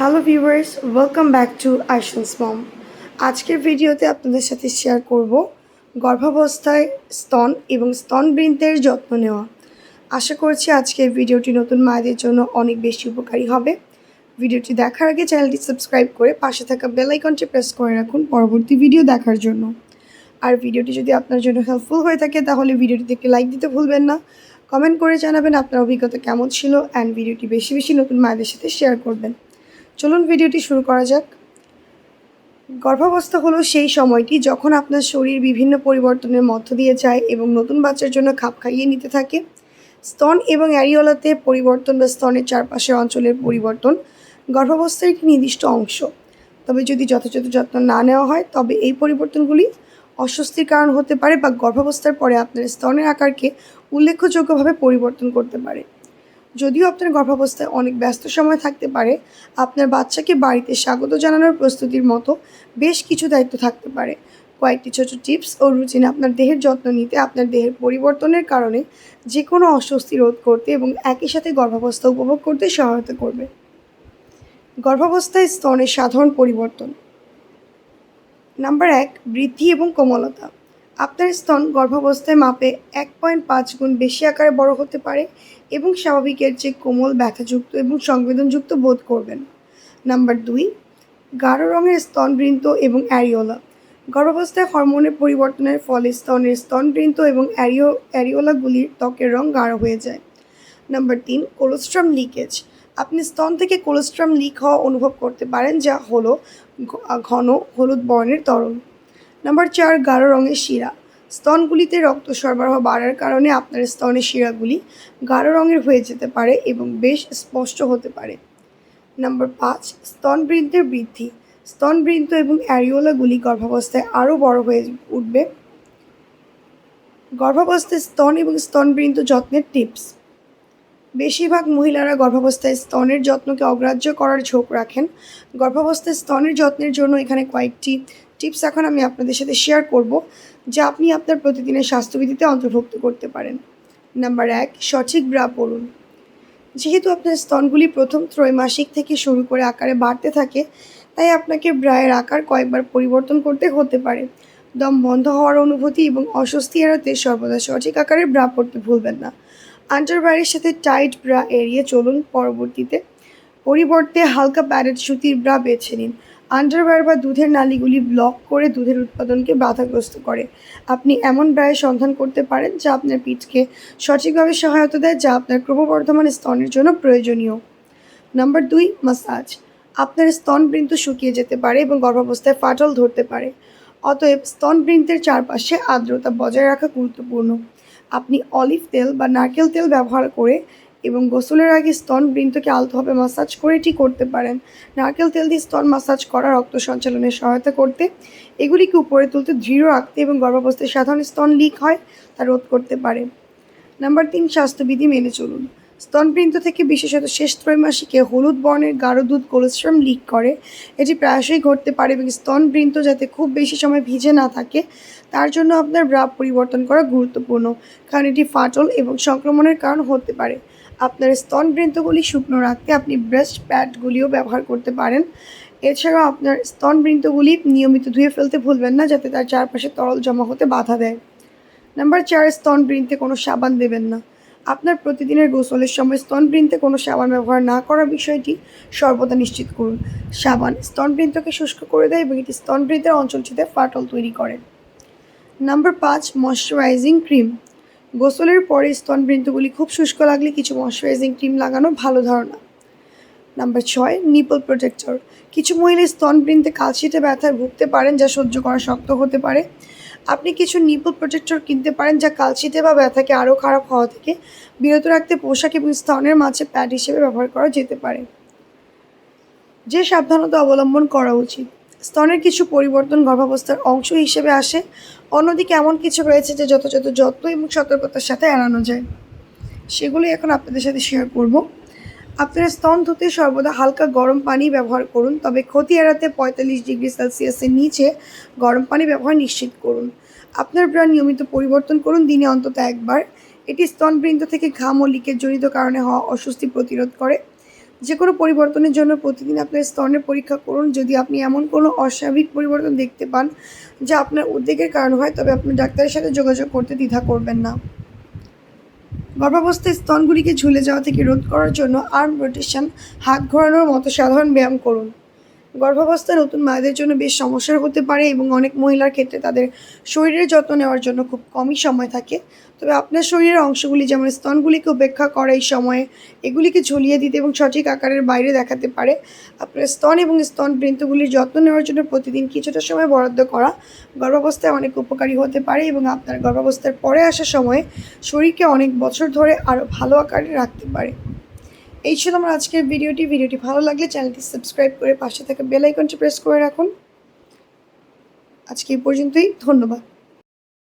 Hello viewers welcome back to আইশনস মম আজকের ভিডিওতে আপনাদের সাথে শেয়ার করব গর্ভাবস্থায় স্তন এবং স্তন স্তনবৃন্তের যত্ন নেওয়া। আশা করছি আজকের ভিডিওটি নতুন মায়েদের জন্য অনেক বেশি উপকারী হবে। ভিডিওটি দেখার আগে চ্যানেলটি সাবস্ক্রাইব করে পাশে থাকা বেল আইকনটি প্রেস করে রাখুন পরবর্তী ভিডিও দেখার জন্য। আর ভিডিওটি যদি আপনার জন্য হেল্পফুল হয়ে থাকে, তাহলে ভিডিওটিতে একটি লাইক দিতে ভুলবেন না। কমেন্ট করে জানাবেন আপনার অভিজ্ঞতা কেমন ছিল অ্যান্ড ভিডিওটি বেশি বেশি নতুন মায়েদের সাথে শেয়ার করবেন। চলুন ভিডিওটি শুরু করা যাক। গর্ভাবস্থা হলো সেই সময়টি যখন আপনার শরীর বিভিন্ন পরিবর্তনের মধ্য দিয়ে যায় এবং নতুন বাচ্চার জন্য খাপ খাইয়ে নিতে থাকে। স্তন এবং অ্যারিওলাতে পরিবর্তন বা স্তনের চারপাশের অঞ্চলের পরিবর্তন গর্ভাবস্থার একটি নির্দিষ্ট অংশ। তবে যদি যথাযথ যত্ন না নেওয়া হয়, তবে এই পরিবর্তনগুলি অস্বস্তির কারণ হতে পারে বা গর্ভাবস্থার পরে আপনার স্তনের আকারকে উল্লেখযোগ্যভাবে পরিবর্তন করতে পারে। যদিও আপনার গর্ভাবস্থায় অনেক ব্যস্ত সময় থাকতে পারে, আপনার বাচ্চাকে বাড়িতে স্বাগত জানানোর প্রস্তুতির মতো বেশ কিছু দায়িত্ব থাকতে পারে। কয়েকটি ছোট টিপস ও রুটিন আপনার দেহের যত্ন নিতে, আপনার দেহের পরিবর্তনের কারণে যে কোনো অস্বস্তি রোধ করতে এবং একই সাথে গর্ভাবস্থা উপভোগ করতে সহায়তা করবে। গর্ভাবস্থায় স্তনের সাধারণ পরিবর্তন। নাম্বার এক, বৃদ্ধি এবং কোমলতা। আপনার স্তন গর্ভাবস্থায় মাপে এক পয়েন্ট পাঁচ গুণ বেশি আকারে বড় হতে পারে এবং স্বাভাবিকের চেয়ে কোমল, ব্যথাযুক্ত এবং সংবেদনযুক্ত বোধ করবেন। নাম্বার দুই, গাঢ় রঙের স্তনবৃন্ত এবং অ্যারিওলা। গর্ভাবস্থায় হরমোনের পরিবর্তনের ফলে স্তনের স্তনবৃন্ত এবং অ্যারিও, অ্যারিওলাগুলির ত্বকের রং গাঢ় হয়ে যায়। নাম্বার তিন কোলোস্ট্রাম লিকেজ। আপনি স্তন থেকে কোলোস্ট্রাম লিক হওয়া অনুভব করতে পারেন, যা হলো ঘন হলুদ বর্ণের তরল নাম্বার চার, গাঢ় রঙের শিরা। স্তনগুলিতে রক্ত সরবরাহ বাড়ার কারণে আপনার স্তনের শিরাগুলি গাঢ় রঙের হয়ে যেতে পারে এবং বেশ স্পষ্ট হতে পারে। নাম্বার পাঁচ, স্তনবৃন্তের বৃদ্ধি। স্তনবৃন্ত এবং অ্যারিওলাগুলি গর্ভাবস্থায় আরও বড় হয়ে উঠবে। গর্ভাবস্থায় স্তন এবং স্তনবৃন্ত যত্নের টিপস। বেশিরভাগ মহিলারা গর্ভাবস্থায় স্তনের যত্নকে অগ্রাহ্য করার ঝোঁক রাখেন। গর্ভাবস্থায় স্তনের যত্নের জন্য এখানে কয়েকটি টিপস এখন আমি আপনাদের সাথে শেয়ার করব, যা আপনি আপনার প্রতিদিনের স্বাস্থ্যবিধিতে অন্তর্ভুক্ত করতে পারেন। নাম্বার এক, সঠিক ব্রা পড়ুন। যেহেতু আপনার স্তনগুলি প্রথম ত্রৈমাসিক থেকে শুরু করে আকারে বাড়তে থাকে, তাই আপনাকে ব্রায়ের আকার কয়েকবার পরিবর্তন করতে হতে পারে। দম বন্ধ হওয়ার অনুভূতি এবং অস্বস্তি এড়াতে সর্বদা সঠিক আকারে ব্রা পড়তে ভুলবেন না। আন্ডারওয়্যারের সাথে টাইট ব্রা এড়িয়ে চলুন, পরবর্তীতে পরিবর্তে হালকা প্যাডেড সুতির ব্রা বেছে নিন। আন্ডারওয়্যার বা দুধের নালীগুলি ব্লক করে দুধের উৎপাদনকে বাধাগ্রস্ত করে। আপনি এমন ব্রায়ের সন্ধান করতে পারেন যা আপনার পিঠকে সঠিকভাবে সহায়তা দেয়, যা আপনার ক্রমবর্ধমান স্তনের জন্য প্রয়োজনীয়। নাম্বার দুই মাসাজ আপনার স্তনবৃন্ত শুকিয়ে যেতে পারে এবং গর্ভাবস্থায় ফাটল ধরতে পারে। অতএব স্তনবৃন্তের চারপাশে আর্দ্রতা বজায় রাখা গুরুত্বপূর্ণ। আপনি অলিভ তেল বা নারকেল তেল ব্যবহার করে এবং গোসলের আগে স্তন বৃন্তকে আলতোভাবে মাসাজ করে এটি করতে পারেন। নারকেল তেল দিয়ে স্তন মাসাজ করা, রক্ত সঞ্চালনে সহায়তা করতে। এগুলিকে উপরে তুলতে দৃঢ় রাখতে এবং গর্ভাবস্থায় সাধারণ স্তন লিক হয়, তা রোধ করতে পারে। নাম্বার তিন, স্বাস্থ্যবিধি মেনে চলুন। স্তনবৃন্ত থেকে বিশেষত শেষ ত্রৈমাসিকে হলুদ বর্ণের গাঢ় দুধ কোলেস্ট্রম লিক করে। এটি প্রায়শই ঘটতে পারে এবং স্তনবৃন্ত যাতে খুব বেশি সময় ভিজে না থাকে, তার জন্য আপনার ব্রা পরিবর্তন করা গুরুত্বপূর্ণ। কারণ এটি ফাটল এবং সংক্রমণের কারণ হতে পারে। আপনার স্তনবৃন্তগুলি শুকনো রাখতে আপনি ব্রেস্ট প্যাডগুলিও ব্যবহার করতে পারেন। এছাড়াও আপনার স্তনবৃন্তগুলি নিয়মিত ধুয়ে ফেলতে ভুলবেন না, যাতে তার চারপাশে তরল জমা হতে বাধা দেয়। নাম্বার চার স্তনবৃন্তে কোনো সাবান দেবেন না। আপনার প্রতিদিনের গোসলের সময় স্তনবৃন্তে কোনো সাবান ব্যবহার না করার বিষয়টি সর্বদা নিশ্চিত করুন। সাবান স্তনবৃন্তকে শুষ্ক করে দেয় এবং এটি স্তনবৃন্তের অঞ্চলটিতে ফাটল তৈরি করে। নাম্বার পাঁচ, ময়শ্চারাইজিং ক্রিম। গোসলের পরে স্তনবৃন্তগুলি খুব শুষ্ক লাগলে কিছু ময়শ্চারাইজিং ক্রিম লাগানো ভালো ধারণা। নাম্বার ছয় নিপল প্রোটেক্টর কিছু মহিলা স্তনবৃন্তে কালশিটে ব্যথায় ভুগতে পারেন যা সহ্য করা শক্ত হতে পারে। আপনি কিছু নিপল প্রোটেক্টর কিনতে পারেন যা কালশিটে বা ব্যথাকে আরও খারাপ হওয়া থেকে বিরত রাখতে পোশাক এবং স্তনের মাঝে প্যাড হিসেবে ব্যবহার করা যেতে পারে। যে সাবধানতা অবলম্বন করা উচিত। স্তনের কিছু পরিবর্তন গর্ভাবস্থার অংশ হিসেবে আসে। অন্যদিকে এমন কিছু রয়েছে যে যথাযথ যত্ন এবং সতর্কতার সাথে এড়ানো যায়। সেগুলোই এখন আপনাদের সাথে শেয়ার করব। আপনারা স্তন ধুতে সর্বদা হালকা গরম পানি ব্যবহার করুন, তবে ক্ষতি এড়াতে পঁয়তাল্লিশ ডিগ্রি সেলসিয়াসের নিচে গরম পানি ব্যবহার নিশ্চিত করুন। আপনার ব্রা নিয়মিত পরিবর্তন করুন দিনে অন্তত একবার। এটি স্তনবৃন্দ থেকে ঘাম ও লিকের জনিত কারণে হওয়া অস্বস্তি প্রতিরোধ করে। যে কোনো পরিবর্তনের জন্য প্রতিদিন আপনার স্তনের পরীক্ষা করুন। যদি আপনি এমন কোনো অস্বাভাবিক পরিবর্তন দেখতে পান, যা আপনার উদ্বেগের কারণ হয়, তবে আপনি ডাক্তারের সাথে যোগাযোগ করতে দ্বিধা করবেন না। গর্ভাবস্থায় স্তনগুলিকে ঝুলে যাওয়া থেকে রোধ করার জন্য আর্ম রোটেশন হাত ঘোরানোর মতো সাধারণ ব্যায়াম করুন। গর্ভাবস্থায় নতুন মায়েদের জন্য বেশ সমস্যার হতে পারে এবং অনেক মহিলার ক্ষেত্রে তাদের শরীরের যত্ন নেওয়ার জন্য খুব কমই সময় থাকে। তবে আপনার শরীরের অংশগুলি যেমন স্তনগুলিকে উপেক্ষা করা এই সময়ে, এগুলিকে ঝুলিয়ে দিতে এবং সঠিক আকারের বাইরে দেখাতে পারে। আপনার স্তন এবং স্তন বৃন্তগুলির যত্ন নেওয়ার জন্য প্রতিদিন কিছুটা সময় বরাদ্দ করা গর্ভাবস্থায় অনেক উপকারী হতে পারে এবং আপনার গর্ভাবস্থার পরে আসার সময়ে শরীরকে অনেক বছর ধরে আরও ভালো আকারে রাখতে পারে। এই ছিল আমার আজকের ভিডিওটি। ভিডিওটি ভালো লাগলে চ্যানেলটি সাবস্ক্রাইব করে পাশে থাকা বেল আইকনটি প্রেস করে রাখুন। আজকে এই পর্যন্তই, ধন্যবাদ।